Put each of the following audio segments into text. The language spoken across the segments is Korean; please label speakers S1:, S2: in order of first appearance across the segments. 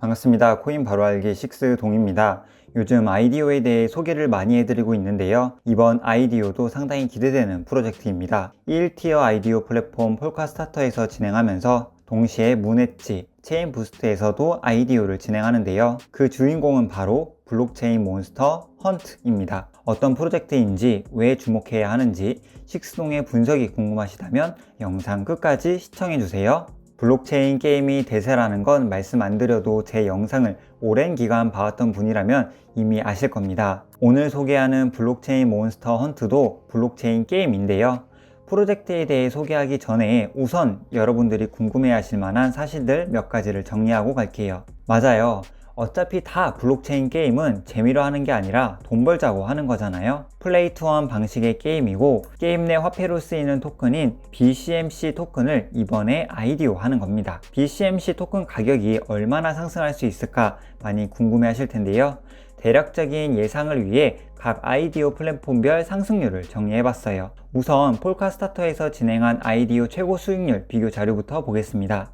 S1: 반갑습니다. 코인 바로 알기 6 동입니다. 요즘 아이디오에 대해 소개를 많이 해드리고 있는데요. 이번 아이디오도 상당히 기대되는 프로젝트입니다. 1티어 아이디오 플랫폼 폴카 스타터에서 진행하면서 동시에 문엣지, 체인 부스트에서도 아이디오를 진행하는데요. 그 주인공은 바로 블록체인 몬스터 헌트입니다. 어떤 프로젝트인지 왜 주목해야 하는지 식스동의 분석이 궁금하시다면 영상 끝까지 시청해주세요. 블록체인 게임이 대세라는 건 말씀 안 드려도 제 영상을 오랜 기간 봐왔던 분이라면 이미 아실 겁니다. 오늘 소개하는 블록체인 몬스터 헌트도 블록체인 게임인데요. 프로젝트에 대해 소개하기 전에 우선 여러분들이 궁금해 하실 만한 사실들 몇 가지를 정리하고 갈게요. 맞아요. 어차피 다 블록체인 게임은 재미로 하는 게 아니라 돈 벌자고 하는 거잖아요. 플레이 투원 방식의 게임이고 게임 내 화폐로 쓰이는 토큰인 BCMC 토큰을 이번에 아이디오 하는 겁니다. BCMC 토큰 가격이 얼마나 상승할 수 있을까 많이 궁금해 하실 텐데요. 대략적인 예상을 위해 각 아이디오 플랫폼별 상승률을 정리해 봤어요. 우선 폴카스타터에서 진행한 아이디오 최고 수익률 비교 자료부터 보겠습니다.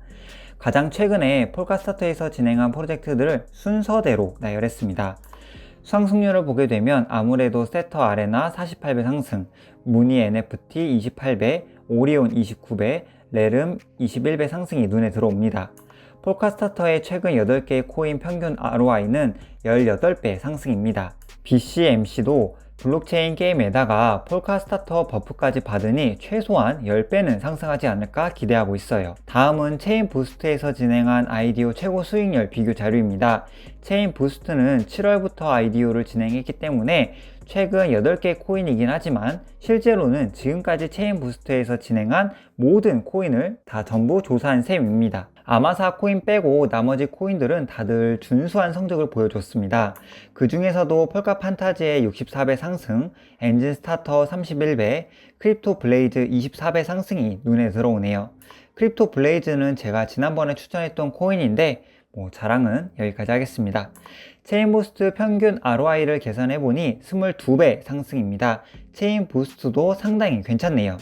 S1: 가장 최근에 폴카스타터에서 진행한 프로젝트들을 순서대로 나열했습니다. 상승률을 보게 되면 아무래도 세터 아레나 48배 상승, 무니 NFT 28배, 오리온 29배, 레름 21배 상승이 눈에 들어옵니다. 폴카스타터의 최근 8개의 코인 평균 ROI는 18배 상승입니다. BCMC도 블록체인 게임에다가 폴카 스타터 버프까지 받으니 최소한 10배는 상승하지 않을까 기대하고 있어요. 다음은 체인 부스트에서 진행한 아이디오 최고 수익률 비교 자료입니다. 체인 부스트는 7월부터 아이디오를 진행했기 때문에 최근 8개 코인이긴 하지만 실제로는 지금까지 체인 부스트에서 진행한 모든 코인을 다 전부 조사한 셈입니다. 아마사 코인 빼고 나머지 코인들은 다들 준수한 성적을 보여줬습니다. 그 중에서도 폴카 판타지의 64배 상승, 엔진 스타터 31배, 크립토 블레이즈 24배 상승이 눈에 들어오네요. 크립토 블레이즈는 제가 지난번에 추천했던 코인인데 뭐 자랑은 여기까지 하겠습니다. 체인 부스트 평균 ROI를 계산해보니 22배 상승입니다. 체인 부스트도 상당히 괜찮네요.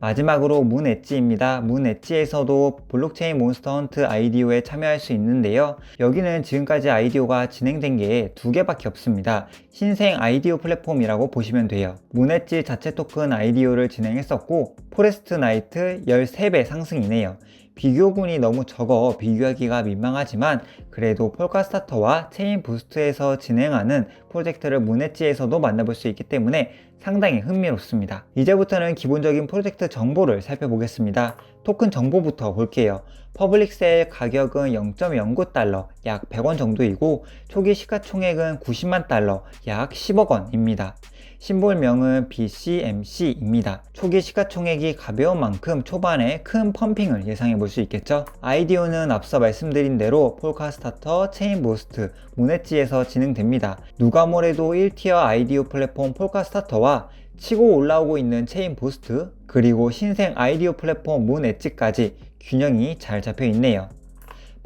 S1: 마지막으로 문 엣지입니다. 문 엣지에서도 블록체인 몬스터 헌트 아이디오에 참여할 수 있는데요. 여기는 지금까지 아이디오가 진행된 게 두 개밖에 없습니다. 신생 아이디오 플랫폼이라고 보시면 돼요. 문 엣지 자체 토큰 아이디오를 진행했었고 포레스트 나이트 13배 상승이네요. 비교군이 너무 적어 비교하기가 민망하지만 그래도 폴카스타터와 체인 부스트에서 진행하는 프로젝트를 문엣지에서도 만나볼 수 있기 때문에 상당히 흥미롭습니다. 이제부터는 기본적인 프로젝트 정보를 살펴보겠습니다. 토큰 정보부터 볼게요. 퍼블릭셀 가격은 0.09달러, 약 100원 정도이고 초기 시가총액은 90만 달러, 약 10억 원입니다. 심볼명은 BCMC입니다. 초기 시가총액이 가벼운 만큼 초반에 큰 펌핑을 예상해 볼 수 있겠죠? 아이디오는 앞서 말씀드린 대로 폴카스타터, 체인부스트, 문엣지에서 진행됩니다. 누가 뭐래도 1티어 아이디오 플랫폼 폴카스타터와 치고 올라오고 있는 체인 부스트 그리고 신생 아이디오 플랫폼 문 엣지까지 균형이 잘 잡혀 있네요.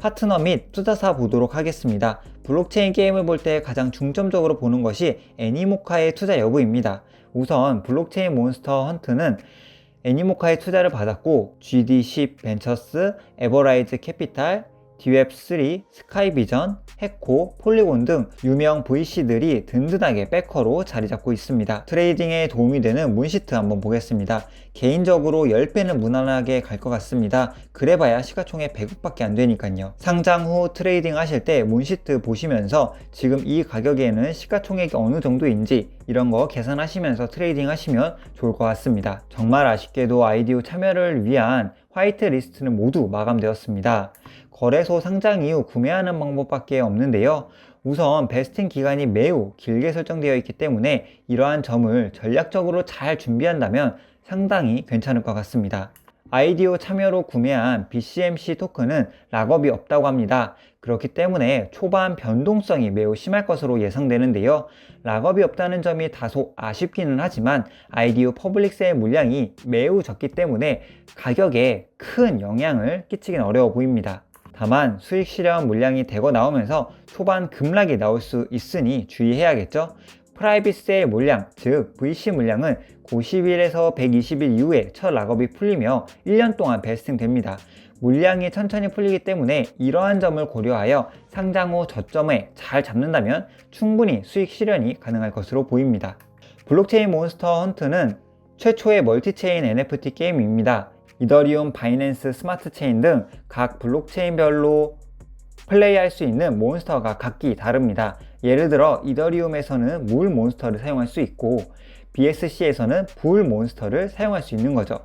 S1: 파트너 및 투자사 보도록 하겠습니다. 블록체인 게임을 볼 때 가장 중점적으로 보는 것이 애니모카의 투자 여부입니다. 우선 블록체인 몬스터 헌트는 애니모카의 투자를 받았고 GD10 벤처스, 에버라이즈 캐피탈, 디웹3, 스카이비전, 해코, 폴리곤 등 유명 VC들이 든든하게 백커로 자리 잡고 있습니다. 트레이딩에 도움이 되는 문시트 한번 보겠습니다. 개인적으로 10배는 무난하게 갈 것 같습니다. 그래봐야 시가총액 100억밖에 안 되니까요. 상장 후 트레이딩 하실 때 문시트 보시면서 지금 이 가격에는 시가총액이 어느 정도인지 이런 거 계산하시면서 트레이딩 하시면 좋을 것 같습니다. 정말 아쉽게도 아이디오 참여를 위한 화이트 리스트는 모두 마감되었습니다. 거래소 상장 이후 구매하는 방법밖에 없는데요. 우선 베스팅 기간이 매우 길게 설정되어 있기 때문에 이러한 점을 전략적으로 잘 준비한다면 상당히 괜찮을 것 같습니다. 아이디오 참여로 구매한 BCMC 토큰은 락업이 없다고 합니다. 그렇기 때문에 초반 변동성이 매우 심할 것으로 예상되는데요. 락업이 없다는 점이 다소 아쉽기는 하지만 아이디오 퍼블릭 세일 물량이 매우 적기 때문에 가격에 큰 영향을 끼치긴 어려워 보입니다. 다만 수익 실현 물량이 되고 나오면서 초반 급락이 나올 수 있으니 주의해야겠죠. 프라이빗 세일 물량, 즉 VC 물량은 90일에서 120일 이후에 첫 락업이 풀리며 1년 동안 베스팅 됩니다. 물량이 천천히 풀리기 때문에 이러한 점을 고려하여 상장 후 저점에 잘 잡는다면 충분히 수익 실현이 가능할 것으로 보입니다. 블록체인 몬스터 헌트는 최초의 멀티체인 NFT 게임입니다. 이더리움, 바이낸스, 스마트 체인 등 각 블록체인별로 플레이할 수 있는 몬스터가 각기 다릅니다. 예를 들어 이더리움에서는 물 몬스터를 사용할 수 있고 BSC에서는 불 몬스터를 사용할 수 있는 거죠.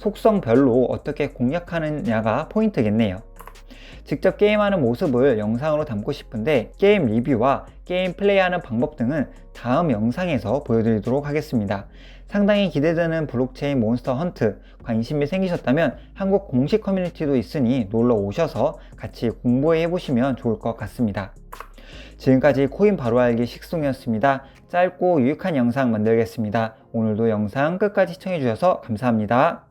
S1: 속성별로 어떻게 공략하느냐가 포인트겠네요. 직접 게임하는 모습을 영상으로 담고 싶은데 게임 리뷰와 게임 플레이하는 방법 등은 다음 영상에서 보여드리도록 하겠습니다. 상당히 기대되는 블록체인 몬스터 헌트 관심이 생기셨다면 한국 공식 커뮤니티도 있으니 놀러 오셔서 같이 공부해 보시면 좋을 것 같습니다. 지금까지 코인 바로 알기 식송이었습니다. 짧고 유익한 영상 만들겠습니다. 오늘도 영상 끝까지 시청해 주셔서 감사합니다.